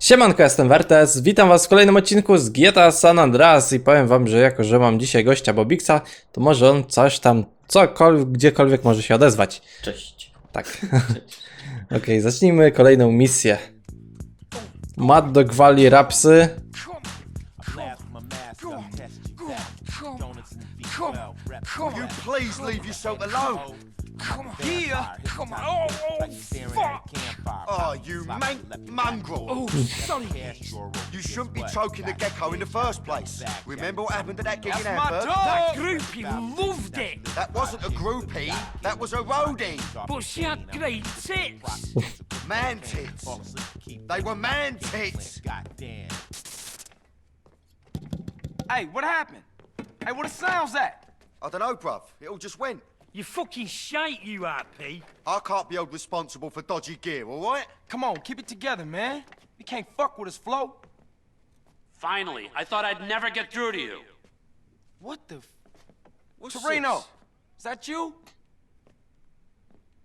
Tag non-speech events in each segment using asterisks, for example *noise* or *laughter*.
Siemanko, jestem Wertes, witam was w kolejnym odcinku z GTA San Andreas i powiem wam, że jako, że mam dzisiaj gościa Bobixa, to może on coś tam, cokolwiek, gdziekolwiek może się odezwać. Cześć. Tak. *laughs* *laughs* Okej, zacznijmy kolejną misję. Mad Dog wali rapsy. Will you please leave yourself alone? Yeah. Come on. Oh, oh, fuck. Oh, you mank mongrel. Oh, sorry. You shouldn't be choking the gecko in the first place. Remember what happened to that gig That's in dog. That groupie loved it, That wasn't a groupie, that was a roadie. but she had great tits. Man tits. They were man tits. hey, what happened? Hey, what the sound's that? I don't know, bruv. It all just went. You fucking shite, you RP. I can't be held responsible for dodgy gear, all right? Come on, keep it together, man. You can't fuck with us, Flo. Finally, I thought I'd never get through to you. What the? F- What's Torino, this? is that you?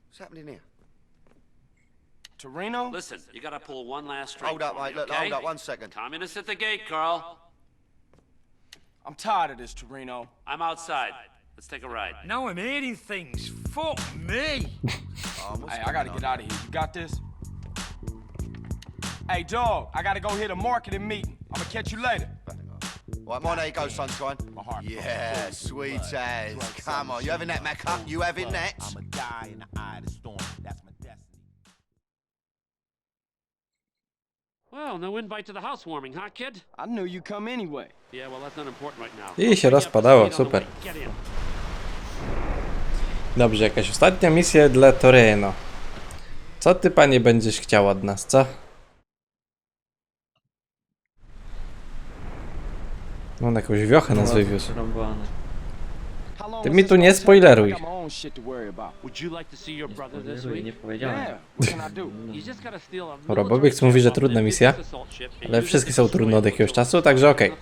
What's happening here? Torino? Listen, you gotta pull one last string. Hold up, for me, mate. Look, okay? hold up one second. Communist at the gate, Carl. I'm tired of this, Torino. I'm outside. Let's take a ride. Now I'm eating things. Fuck me. *laughs* Oh, Hey, I gotta get out of here. You got this? Hey, dog, I gotta go hit a marketing meeting. I'm gonna catch you later. on? Right, mine, there you go, sunshine. My heart. Yeah, sweet as. Come on, you having that, Macca? You having that? I'ma die in the eye of the storm. That's my destiny. Well, no invite to the housewarming, huh, kid? I knew you'd come anyway. Yeah, well, that's not important right now. I się I'll bring you up to rozpadało, speed on the super. Dobrze, jakaś ostatnia misja dla Toreno. Co ty panie będziesz chciał od nas, co? No, na jakąś wiochę nas wywiózł. Rąbany. Ty mi tu nie spoileruj. Would you like to see your brother this Spoileruj, nie powiedziałem. Dobra, *laughs* Bobix mówi, że trudna misja, ale wszystkie są trudne od jakiegoś czasu, także okej. Oh?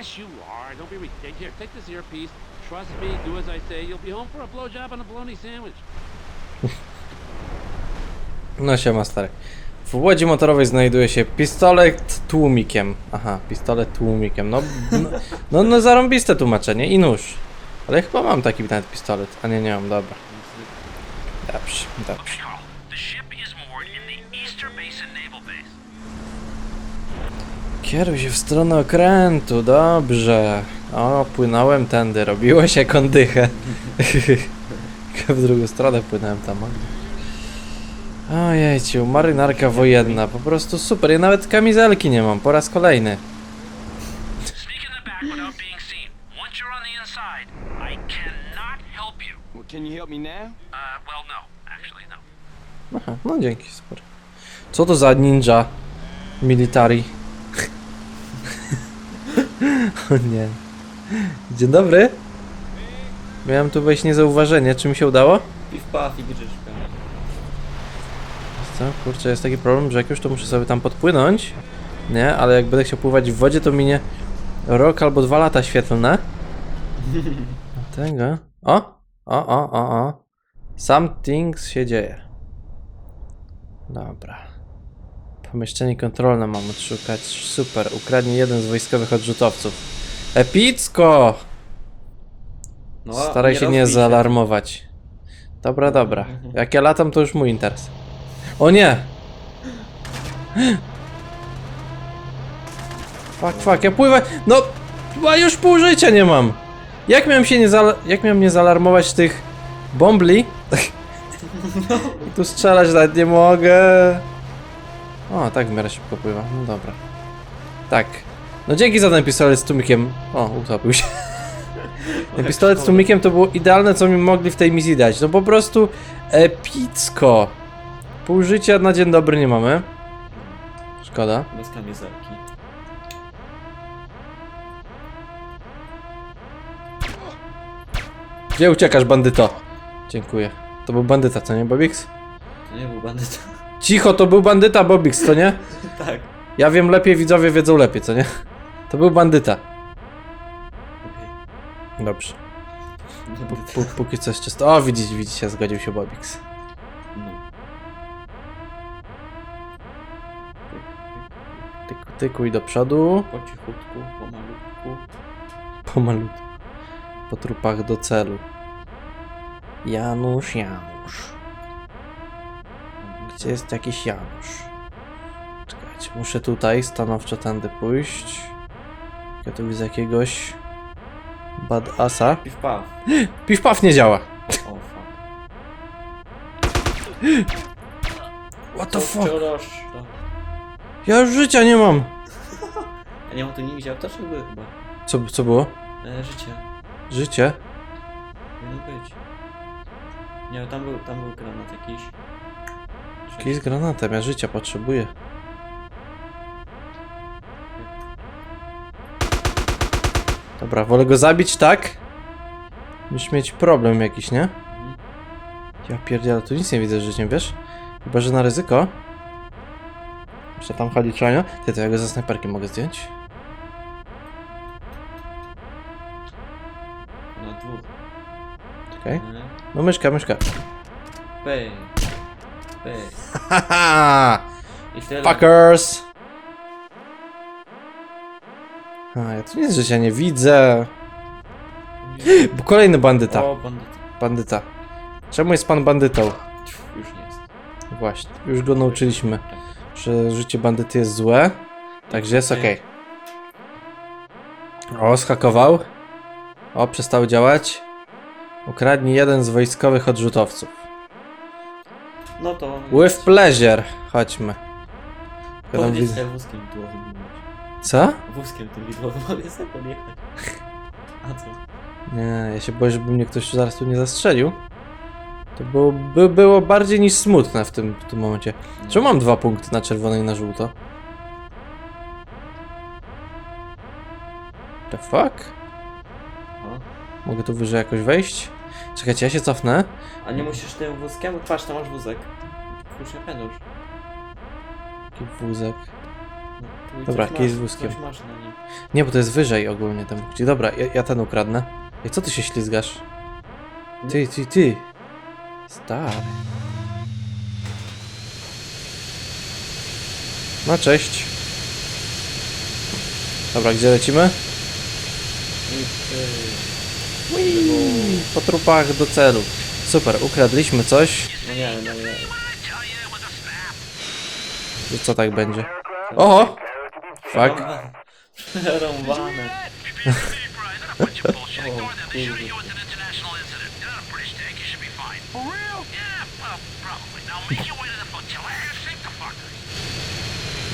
Yes, you are. Don't be ridiculous. Here, take this earpiece. Trust me, do as I say. You'll be home for a blowjob and a bologna sandwich. *laughs* No siema stary. W łodzi motorowej znajduje się pistolet tłumikiem. Aha, pistolet tłumikiem. No, no, no, no zarąbiste tłumaczenie i nóż. Ale chyba mam taki nawet pistolet. A nie, nie mam, dobra. Dobrze, dobrze. Kieruj się w stronę okrętu, dobrze. O, płynąłem tędy, robiło się kondychę. *laughs* w drugą stronę płynąłem tam. Ojejciu, marynarka wojenna, po prostu super. Ja nawet kamizelki nie mam, po raz kolejny. Uh, no. No. Aha, no dzięki, super. Co to za ninja military? *laughs* o nie. Dzień dobry. Miałem tu wejść niezauważenie, czy mi się udało? Piw paf i grzeszka. Co? Kurczę, jest taki problem, że jak już to muszę sobie tam podpłynąć. Nie, ale jak będę chciał pływać w wodzie, to minie rok albo dwa lata świetlne. *laughs* Tego. O! O, o, o, o. Something się dzieje. Dobra. Pomieszczenie kontrolne mam odszukać. Super. Ukradnie jeden z wojskowych odrzutowców. Epicko! No, Staraj się nie zaalarmować. Dobra, dobra. *laughs* Jak ja latam, to już mój interes. O nie! Fuck, fuck, ja pływam. No! A już pół życia nie mam! Jak miałem się nie zal... Jak miałem nie zaalarmować tych bombli? I *laughs* tu strzelać nawet nie mogę. O, tak w miarę szybko pływa. No dobra. Tak. No dzięki za ten pistolet z tłumikiem. O, utopił się. *laughs* Ten pistolet z tłumikiem to było idealne, co mi mogli w tej misji dać. No po prostu epicko. Pół życia na dzień dobry nie mamy. Szkoda. Bez kamizelki. Gdzie uciekasz, bandyto? Dziękuję. To był bandyta, co nie, Bobix? To nie był bandyta. Cicho, to był bandyta, Bobix, co nie? *laughs* tak. Ja wiem lepiej, widzowie wiedzą lepiej, co nie? To był bandyta. Dobrze. P- póki co jest czysto. O, widzicie, widzicie, zgodził się Bobix. Tyku, tyku i do przodu. Po cichutku, pomalutku. Pomalutku. Po trupach do celu. Janusz, Janusz. Gdzie jest jakiś Janusz? Czekajcie, muszę tutaj stanowczo tędy pójść. Ja tu widzę jakiegoś badasa. Piw paw. Piw paw nie działa. O fuck. What the fuck? Ja już życia nie mam. A nie mam tu nigdzie apteczek były chyba. Co, co było? E, życie. Życie? Powinno być. Nie, tam był, tam był granat jakiś. Jakiś z granatem, ja życia potrzebuję. Dobra, wolę go zabić tak, niż mieć problem jakiś, nie? Ja pierdzielę, tu nic nie widzę z życiem, wiesz? Chyba, że na ryzyko. Jeszcze tam chodzi czania. Ty, to ja go ze snajperki mogę zdjąć? Na dwóch. Czekaj. E, No myszka, myszka. Pej. Pej. Haha! I tyle. Fuckers! A, ja tu nic życia nie widzę. Bo *gasps* kolejny bandyta. O, bandyta. Bandyta. Czemu jest pan bandytą? Już nie jest. Właśnie, już go nauczyliśmy, że życie bandyty jest złe. Także jest ok. O, schakował. O, przestał działać. Ukradnij jeden z wojskowych odrzutowców. No to... With pleasure. Chodźmy. Tam Powiedzieć widzę- sobie wózkiem widłowym. Co? Wózkiem tym widłowym mogę sobie podjechać. A co? Nie, ja się boję, żeby mnie ktoś zaraz tu nie zastrzelił. To było, by, było bardziej niż smutne w tym, w tym momencie. Czemu mam dwa punkty na czerwono i na żółto? The fuck? O. Mogę tu wyżej jakoś wejść? Czekajcie, ja się cofnę. A nie musisz tym wózkiem? Patrz, tam masz wózek. Kurczę, pędzusz. Taki wózek. No, Dobra, z masz, wózkiem. Masz na nim. Nie, bo to jest wyżej ogólnie ten punkcik. Dobra, ja, ja ten ukradnę. I co ty się ślizgasz? Ty, ty, ty. Stary. No cześć. Dobra, gdzie lecimy? Ty... Po trupach do celu. Super, ukradliśmy coś. No nie, no nie. I co tak będzie? Oho! Fuck. Rąbane. *laughs* *laughs*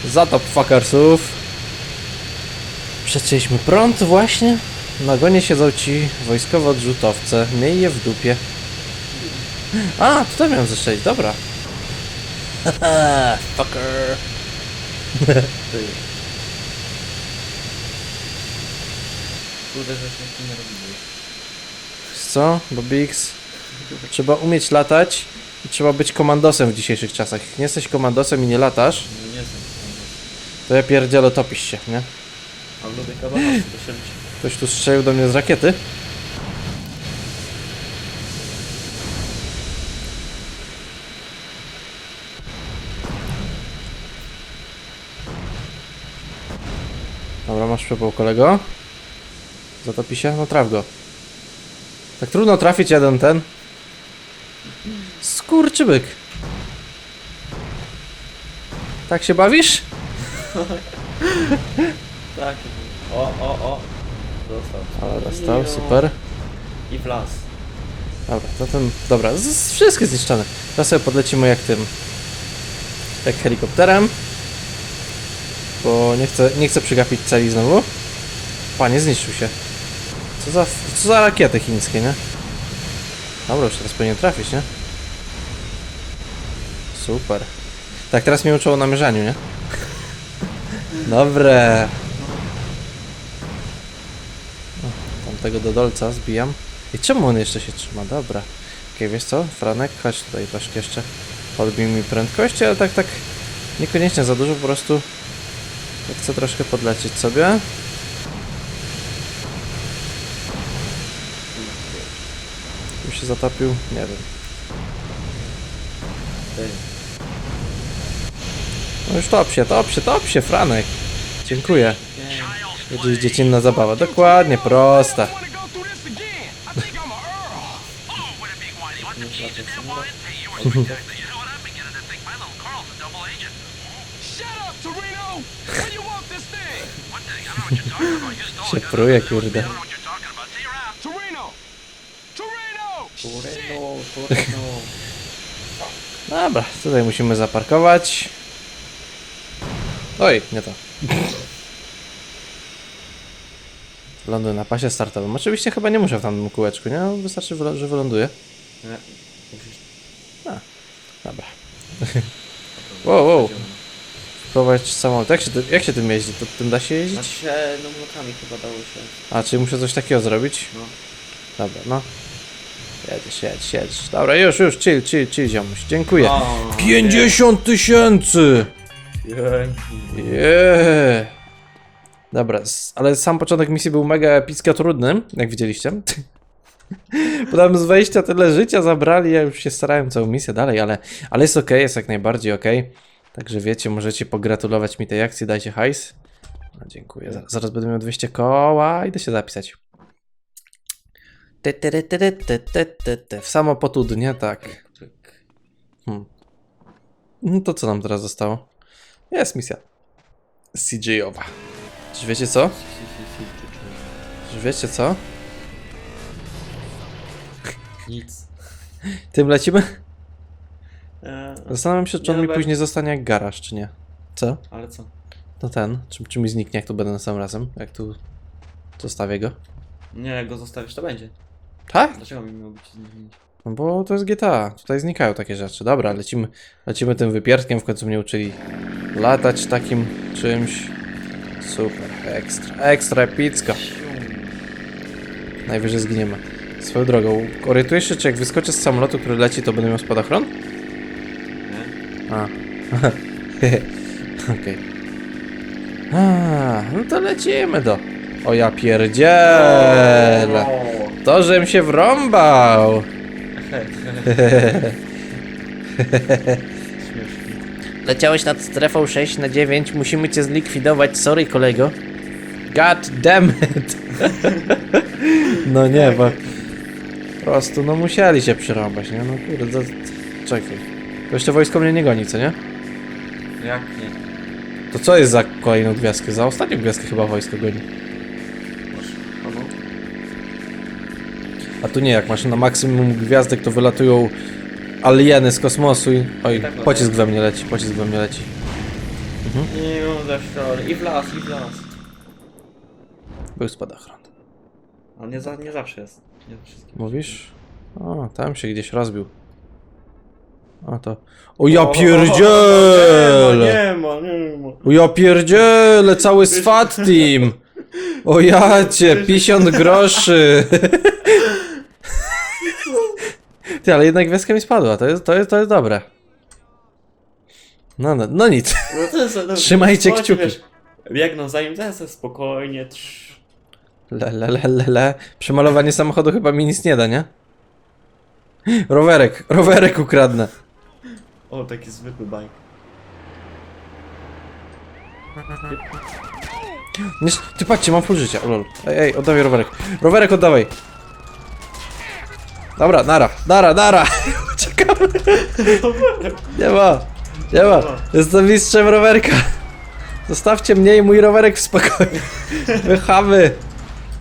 Zatop fuckersów. Przeczyliśmy prąd właśnie. Na gonie siedzą ci wojskowe odrzutowce. Miej je w dupie. A, tutaj miałem zestrzelić, dobra. Haha, *laughs* fucker. Kurde, że się nie robimy. Wiesz co, Bobix? Trzeba umieć latać trzeba być komandosem w dzisiejszych czasach. Jak nie jesteś komandosem i nie latasz, No nie jestem. to ja pierdzielę topisz się, nie? A lubię kabanosy do szelci. Ktoś tu strzelił do mnie z rakiety. Dobra, masz przepał kolego. Zatopi się? No traf go. Tak trudno trafić jeden ten. Skurczybyk. Tak się bawisz? *laughs* Tak. O, o, o. Dostał. Ale dostał, Jo. super. I w las. Dobra, to ten. Dobra, z, z, wszystkie zniszczone. Teraz sobie podlecimy jak tym. Jak helikopterem. Bo nie chcę, nie chcę przegapić celi znowu. Panie, zniszczył się. Co za, co za rakiety chińskie, nie? Dobra, już teraz powinien trafić, nie? Super. Tak, teraz mnie uczyło na mierzaniu, nie? Dobre. O, do dolca zbijam. I czemu on jeszcze się trzyma? Dobra. Okej, wiesz co? Franek, chodź tutaj troszkę jeszcze. Podbij mi prędkości, ale tak, tak niekoniecznie za dużo, po prostu ja chcę troszkę podlecieć sobie. się zatopił? Nie wiem. No już top się, top się, top się, Franek. Dziękuję. Będzie dziecinna zabawa. Dokładnie, prosta. *laughs* Się pruje, kurde. *laughs* Dobra, tutaj musimy zaparkować. Oj, nie to. Ląduję na pasie startowym. Oczywiście chyba nie muszę w tamtym kółeczku, nie? Wystarczy, że wyląduję. Nie. Musisz... Dobra. wow, wow. Prowadź samolot. Jak się, ty- jak się tym jeździ? To tym da się jeździć? Znaczy, no blokami chyba dało się. A, czyli muszę coś takiego zrobić? No. Dobra, no. Jedziesz, jedziesz, jedziesz. Dobra, już, już, chill, chill, chill, ziomuś. Dziękuję. O, 50 tysięcy! Yeah. Dobra, ale sam początek misji był mega epicko trudny, jak widzieliście. *laughs* Bo tam z wejścia tyle życia zabrali, ja już się starałem całą misję dalej, ale, ale jest ok, jest jak najbardziej ok. Także wiecie, możecie pogratulować mi tej akcji, dajcie hajs. No, dziękuję, zaraz, zaraz będę miał 200 koła, idę się zapisać. Te, te, te, te, te, te, te, te. W samo potudnie, tak. Hmm. No to co nam teraz zostało? Jest misja. CJ-owa. Czy wiecie co? Czy wiecie co? Nic. Tym lecimy? E, Zastanawiam się, czy on mi później zostanie jak garaż, czy nie. Co? ale co? No ten. Czy, czy mi zniknie, jak tu będę na sam razem? Jak tu zostawię go? Nie, jak go zostawisz, to będzie. Tak? Dlaczego mi miał być zmienić? No bo to jest GTA. Tutaj znikają takie rzeczy. Dobra, lecimy, lecimy tym wypierdkiem. W końcu mnie uczyli latać takim czymś. Super, ekstra, ekstra epicko. Najwyżej zginiemy. Swoją drogą, orientujesz się, czy jak wyskoczę z samolotu, który leci, to będę miał spadochron? Nie? A. *laughs* Okej. A, no to lecimy do. O ja pierdzielę. To, żem się wrąbał. *laughs* Leciałeś nad strefą 6 na 9, musimy cię zlikwidować, sorry kolego. God damn it. *laughs* No nie, bo... Po prostu, no musieli się przyrąbać, nie? No kurde, to... czekaj. To jeszcze wojsko mnie nie goni, co nie? Jak nie? To co jest za kolejną gwiazdkę? Za ostatnią gwiazdkę chyba wojsko goni. A tu nie, jak masz na maksimum gwiazdek, to wylatują alieny z kosmosu i... Oj, Tak, no pocisk tak. we mnie leci, pocisk we mnie leci. Nie mam zaszczony. I w las, i w las. Był spadochron. A nie, za, nie zawsze jest. Nie. Mówisz? O, tam się gdzieś rozbił. O to... O ja Nie pierdzielę! nie ma, nie ma. O ja pierdzielę, cały SWAT team! O ja cię, 50 groszy! *laughs* Ty, ale jednak gwiazdka mi spadła, to jest, to jest, to jest dobre. No, no, no nic. No to jest, no, Trzymajcie chodź, kciuki. Wiesz, biegną za nim, teraz spokojnie. Trz. Le, le, le, le, le. Przemalowanie samochodu chyba mi nic nie da, nie? Rowerek, rowerek ukradnę. O, taki zwykły bajk. Nie, ty patrzcie, mam full życia, lol. Ej, ej, oddawaj rowerek. Rowerek oddawaj. Dobra, nara, nara, nara. *laughs* Czekamy. Nie ma, nie ma. Jestem mistrzem rowerka. Zostawcie mnie i mój rowerek w spokoju. Wychamy.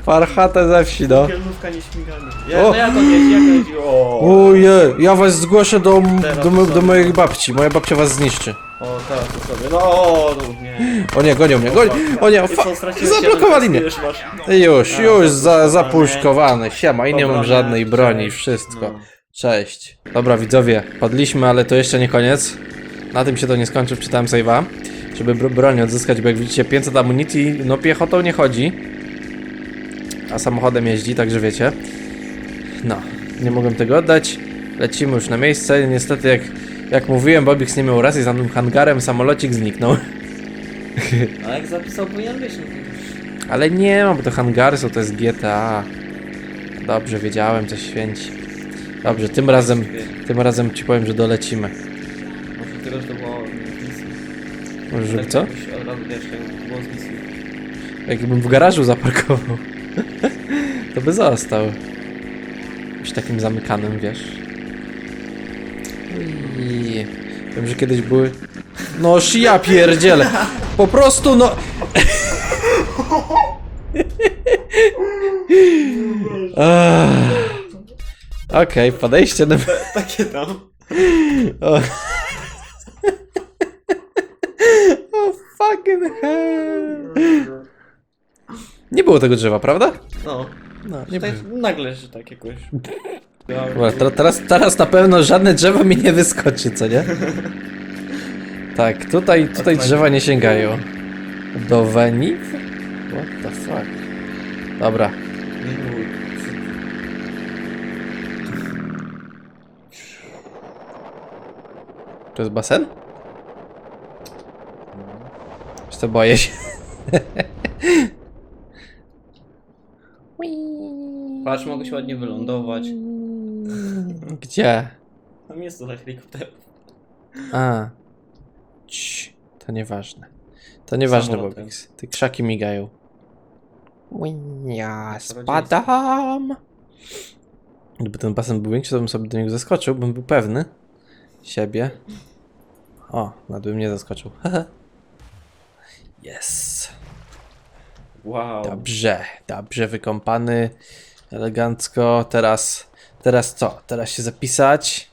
Farchata ze wsi, no. Kielnówka nieśmigana. Ja, O! no jeździ, jak on jeździ? O, Ojej, ja was zgłoszę do, Teraz do, do sobie. mojej babci. Moja babcia was zniszczy. O teraz to sobie. No, o, no nie. O nie, gonią mnie, gonią. O nie, co, fa- straciłeś zablokowali mnie. test, już masz. Już, za, zapuszkowany. Siema, i nie mam żadnej broni, cześć. wszystko. No. Cześć. Dobra, widzowie, padliśmy, ale to jeszcze nie koniec. Na tym się to nie skończy, wczytałem save'a. Żeby bro broń odzyskać, bo jak widzicie, 500 amunicji, no piechotą nie chodzi. A samochodem jeździ, także wiecie. No, nie mogłem tego oddać. Lecimy już na miejsce. Niestety, jak, jak mówiłem, Bobix nie miał racji, za tym hangarem samolocik zniknął. A jak zapisał, powinien być. No, Ale nie bo to hangary są, to jest GTA. Dobrze, wiedziałem, coś święci. Dobrze, tym razem, tym razem ci powiem, że dolecimy. Może tylko, że to było z misji. Może, żeby Tak co? jakoś Od razu wiesz, było z misji. Jakbym w garażu zaparkował, *laughs* to by został. Już takim zamykanym, wiesz. I wiem, że kiedyś były. No ja pierdzielę. Po prostu no. Okej, podejście do. Takie tam. O. o fucking hell. Nie było tego drzewa, prawda? No. No, nie Tak, było. nagle, że tak jakoś. Dobra, te- teraz, teraz na pewno żadne drzewo mi nie wyskoczy, co nie? Tak, tutaj, tutaj drzewa nie sięgają. Do Wenif? What the fuck? Dobra, to jest basen? Czy to boję się? Patrz, mogę się ładnie wylądować. Gdzie? Tam jest dla helikopterów. A. Cii, to nieważne. To nieważne, Samolotem. Bobix. Te krzaki migają. Ja spadam. Gdyby ten basen był większy, to bym sobie do niego zaskoczył, bym był pewny siebie. O, nad bym nie zaskoczył. *laughs* Yes. Wow. Dobrze, dobrze wykąpany, elegancko. Teraz, teraz co? Teraz się zapisać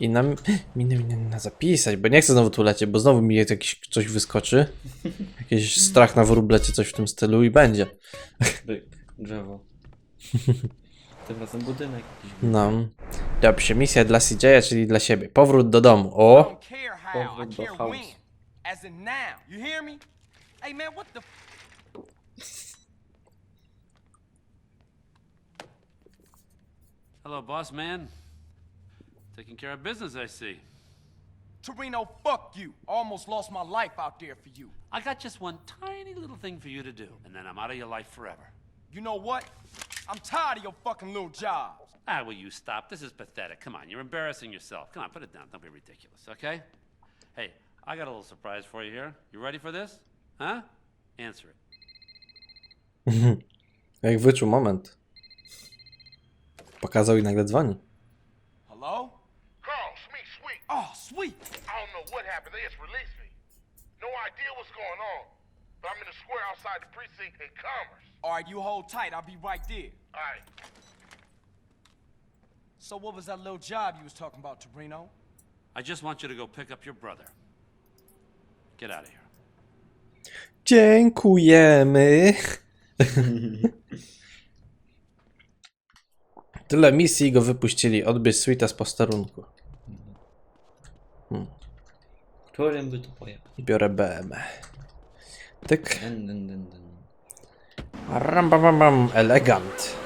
i nam *gasps* minę, minę na zapisać, bo nie chcę znowu tu lecieć, bo znowu mi jakiś coś wyskoczy. Jakiś strach na wróblecie, coś w tym stylu i będzie. *laughs* Byk, drzewo. *laughs* Tym razem budynek jakiś. No. Dobrze, misja dla CJ'a, czyli dla siebie. Powrót do domu. O! care house. when. As in now. You hear me? Hey man, what the Hello, boss man. Taking care of business, I see. Torino, fuck you. Almost lost my life out there for you. I got just one tiny little thing for you to do, and then I'm out of your life forever. You know what? I'm tired of your fucking little jobs. Ah, will you stop? This is pathetic. Come on, you're embarrassing yourself. Come on, put it down. Don't be ridiculous, okay? Hey, I got a little surprise for you here. You ready for this? Huh? Answer it. *laughs* Jak wyczuł moment. Pokazał i nagle dzwoni. Hello? Carl, Sweet, Sweet. Oh, sweet. I don't know what happened. They just released me. No idea what's going on. But I'm in the square outside the precinct in Commerce. All right, you hold tight. I'll be right there. All right. So what was that little job you was talking about, Torino? I just want you to go pick up your brother. Get out of here. Dziękujemy. *laughs* Tyle misji go wypuścili. Odbierz suita z posterunku. Którym by tu pojechać? Biorę BM. Tyk. Dun, dun, dun, dun. Ram, bam, bam, bam. Elegant.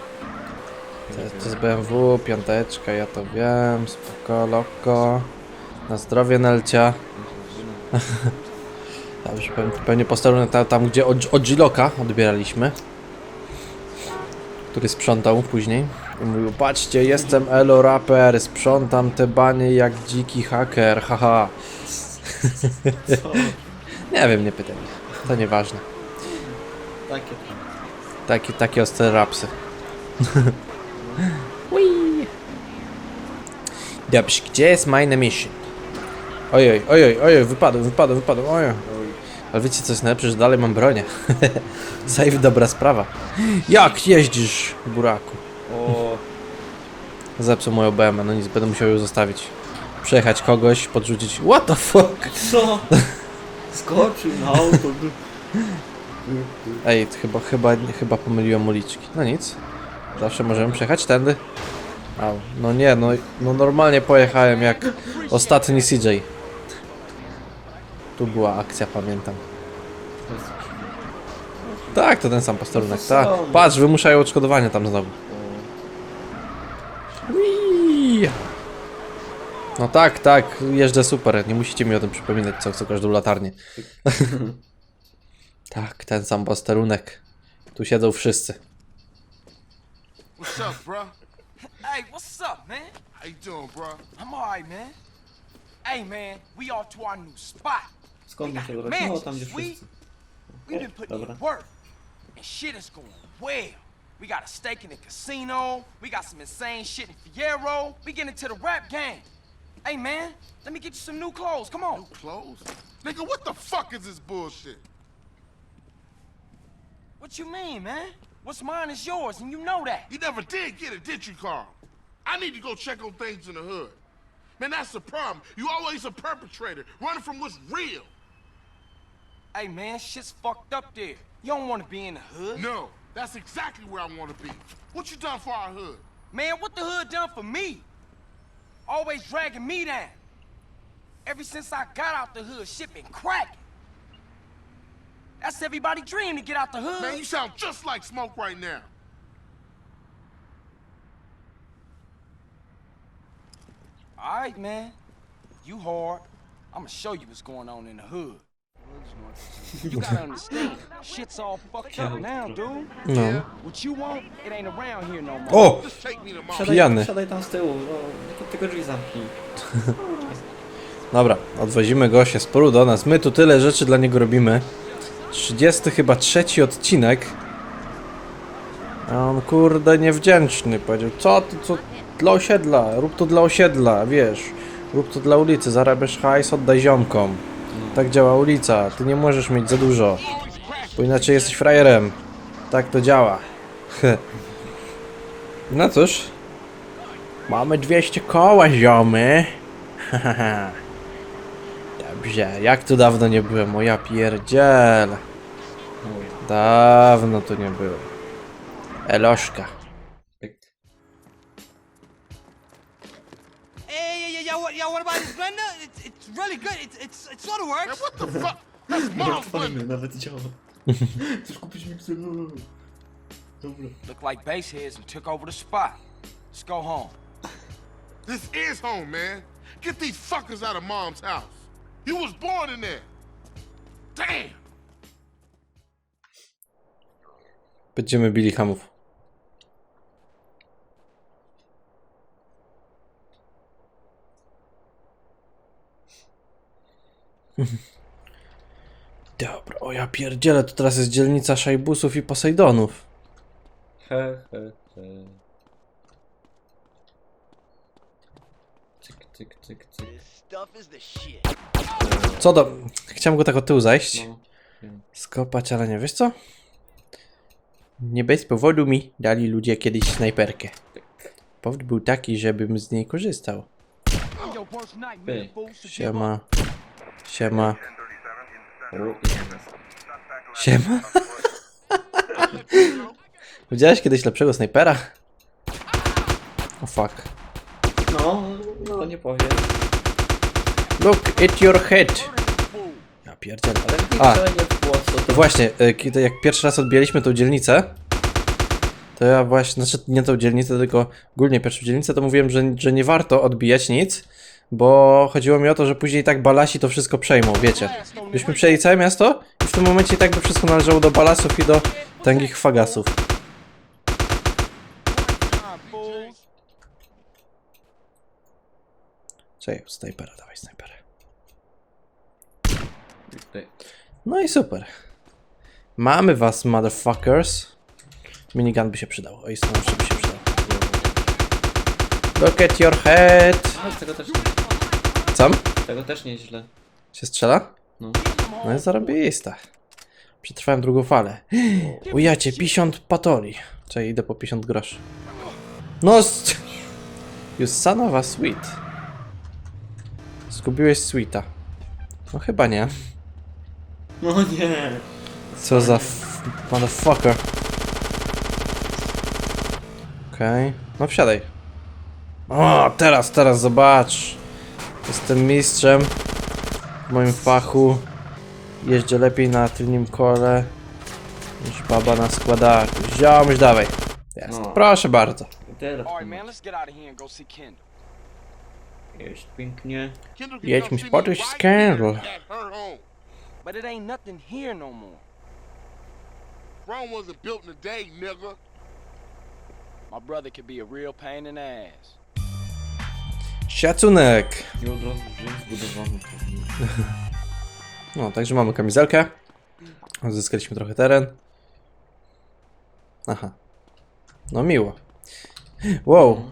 To, to jest BMW, piąteczka, ja to wiem. Spoko, loko. Na zdrowie, Nelcia. *laughs* Dobrze, pewnie, pewnie posterunek tam, tam gdzie od, od Giloka odbieraliśmy. Który sprzątał później. I mówił, patrzcie, jestem Elo Rapper, sprzątam te banie jak dziki haker, haha. *laughs* nie wiem, nie pytaj. To nieważne. Takie. Takie, takie ostre rapsy. *laughs* Dobrze, gdzie jest my mission? Ojej, ojej, ojej, wypadł, wypadł, wypadł, ojej. Ale wiecie co jest najlepsze, że dalej mam bronię. *laughs* Save dobra sprawa. Jak jeździsz, buraku? O, Zepsuł moją BMW, no nic, będę musiał ją zostawić. Przejechać kogoś, podrzucić. What the fuck? co? Skoczył na auto. Ej, chyba, chyba, chyba pomyliłem uliczki. No nic. Zawsze możemy przejechać tędy. Au. No nie, no, no normalnie pojechałem jak ostatni CJ. Tu była akcja, pamiętam. Tak, to ten sam posterunek, tak. Patrz, wymuszają odszkodowanie tam znowu. No tak, tak, jeżdżę super, nie musicie mi o tym przypominać co, co każdą latarnię. *laughs* tak, ten sam posterunek. Tu siedzą wszyscy. What's up, bro? Hey, what's up, man? How you doing, bro? I'm alright, man. Hey, man, we off to our new spot. Skąd got wybrać? No, tam gdzie wszyscy. We've been putting in work, and shit is going well. We got a stake in the casino. We got some insane shit in Fierro. We get into the rap game. Hey, man, let me get you some new clothes. Come on. New clothes? Nigga, what the fuck is this bullshit? What you mean, man? What's mine is yours, and you know that. You never did get it, did you, Carl? I need to go check on things in the hood. Man, that's the problem. You always a perpetrator, running from what's real. Hey, man, shit's fucked up there. You don't want to be in the hood. No, that's exactly where I want to be. What you done for our hood? Man, what the hood done for me? Always dragging me down. Ever since I got out the hood, shit been cracking. That's everybody dream to get out the hood. Man, you sound just like Smoke right now. All right, man. You hard. I'ma show you what's going on in the hood. You gotta understand, shit's all fucked up now, dude. No. What you want, it ain't around here no more. O! Just take me to mom. Siadaj, Pijany. siadaj tam z tyłu, no, tylko tylko drzwi zamknij. *laughs* Dobra, odwozimy gościa z poru do nas. My tu tyle rzeczy dla niego robimy. 30 chyba trzeci odcinek. A on kurde niewdzięczny. Powiedział, co ty, co dla osiedla, rób to dla osiedla, wiesz. Rób to dla ulicy, zarabiasz hajs, oddaj ziomkom. Tak działa ulica, ty nie możesz mieć za dużo. Bo inaczej jesteś frajerem. Tak to działa. *laughs* no cóż. Mamy 200 koła, ziomy. *laughs* Dobrze, jak tu dawno nie byłem, o ja pierdziel. Dawno tu nie byłem. Eloszka. Hey, yeah, yeah, yeah, what, what about? It's, it's really good. It's, it's, it sort of works. what the fuck? *laughs* That's mom's nawet działa. Chcesz kupić mikser? Dobra. Look like baseheads and took over the spot. Let's go home. *laughs* This is home, man. Get these fuckers out of mom's house. You was born in there. Damn. Będziemy bili hamów. Dobra, o ja pierdzielę, to teraz jest dzielnica szajbusów i posejdonów. He, he, he. Cyk, cyk, cyk, cyk. Co do... Chciałem go tak od tyłu zajść. No. Skopać, ale nie, wiesz co? Nie bez powodu mi dali ludzie kiedyś snajperkę. Powód był taki, żebym z niej korzystał. Siema. Siema. Siema. *laughs* Widziałeś kiedyś lepszego snajpera? O fuck. No, no nie powiem. Look at your head. Ja pierdzielę. Ale A. To właśnie, y, kiedy jak pierwszy raz odbijaliśmy tą dzielnicę, to ja właśnie, znaczy nie tą dzielnicę, tylko ogólnie pierwszą dzielnicę, to mówiłem, że, że nie warto odbijać nic, bo chodziło mi o to, że później tak balasi to wszystko przejmą, wiecie. Byśmy przejęli całe miasto i w tym momencie i tak by wszystko należało do balasów i do tęgich fagasów. Czekaj, snajpera, dawaj snajpera. No i super. Mamy was, motherfuckers. Minigun by się przydał. Oj, stanowczo by się przydał. Look at your head. Ale tego też nie, Tego też nieźle. Się strzela? No. No jest zarobista. Przetrwałem drugą falę. *gasps* Ujacie, 50 patoli. Czekaj, idę po 50 groszy. No, you son of a sweet. Zgubiłeś sweeta. No chyba nie. No nie. Co za f- motherfucker. Okej. No wsiadaj. O, teraz, teraz zobacz. Jestem mistrzem w moim fachu. Jeżdżę lepiej na tylnym kole niż baba na składaku. Ziomuś, dawaj. Jest. No. Proszę bardzo. Teraz All to right, man, let's get out of here and go see Kendall. jest pięknie. Kendall can Jedź come mi see me spotać right skandal. here at her home. But it ain't nothing here no more. Rome wasn't built in a day, nigga. My brother could be a real pain in the ass. Szacunek! I od razu drzwi zbudowano. No, także mamy kamizelkę. Zyskaliśmy trochę teren. Aha. No miło. Wow.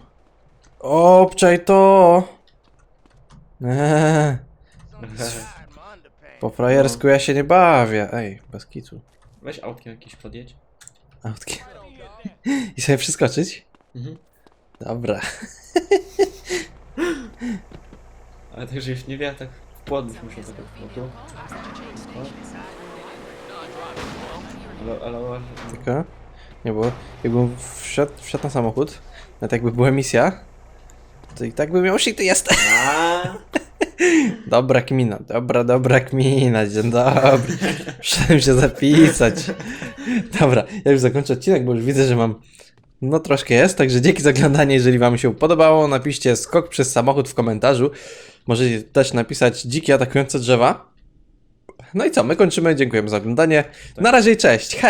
Obczaj to! Eee, *laughs* po frajersku ja się nie bawię. Ej, bez kitu. Weź autkiem jakieś podjedź. Autkiem. *laughs* I sobie przeskoczyć? Mhm. Dobra. *laughs* Ale tak, żebyś nie wiatr, tak w byś musiał tak no. Ale, Tylko. Nie, bo jakbym wszedł, wszedł na samochód, nawet jakby była misja, to i tak bym miał shity jest. *laughs* Dobra kmina, dobra, dobra kmina, dzień dobry. Muszę się zapisać. Dobra, ja już zakończę odcinek, bo już widzę, że mam no troszkę jest, także dzięki za oglądanie, jeżeli wam się podobało, napiszcie skok przez samochód w komentarzu. Możecie też napisać dziki atakujące drzewa. No i co, my kończymy, dziękujemy za oglądanie. Na razie i cześć, hej!